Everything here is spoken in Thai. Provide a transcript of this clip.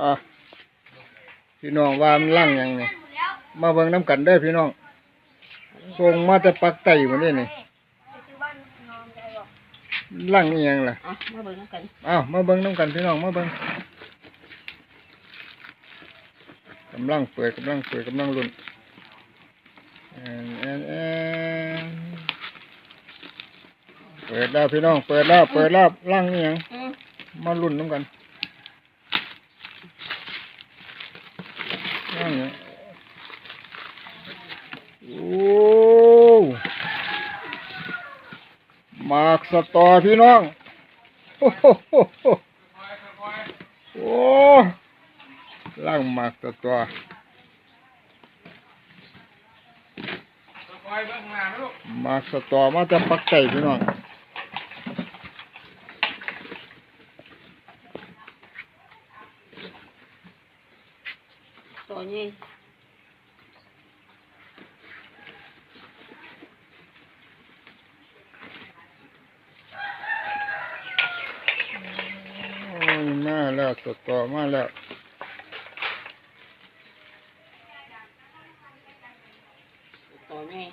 อะพี่น้องว่ามันลั่งหยังนี่มาเบิ่งน้ำกันเด้อพี่น้องส่งมาแต่ปักไตหมดเลยนี่ลั่งอีหยังล่ะอะมาเบิ่งกันอ้าวมาเบิ่งน้ำกันพี่น้องมาเบิ่งกำลังเปิดกำลังเปิดกำลังลุ้นแอนแอนแอนเปิดแล้วพี่น้อง เปิดแล้วเปิดแล้วลั่งอีหยังอืมมาลุ้นน้ำกันลั่งอีหยังโอ้ หมากสตอพี่น้อง โอ้โหโอ้ล่างหมากตัวตัวหมากสตอมาจะปักไก่พี่น้องตัวนี้ โอ้ย มาแล้วสตอมาแล้วตัวนี้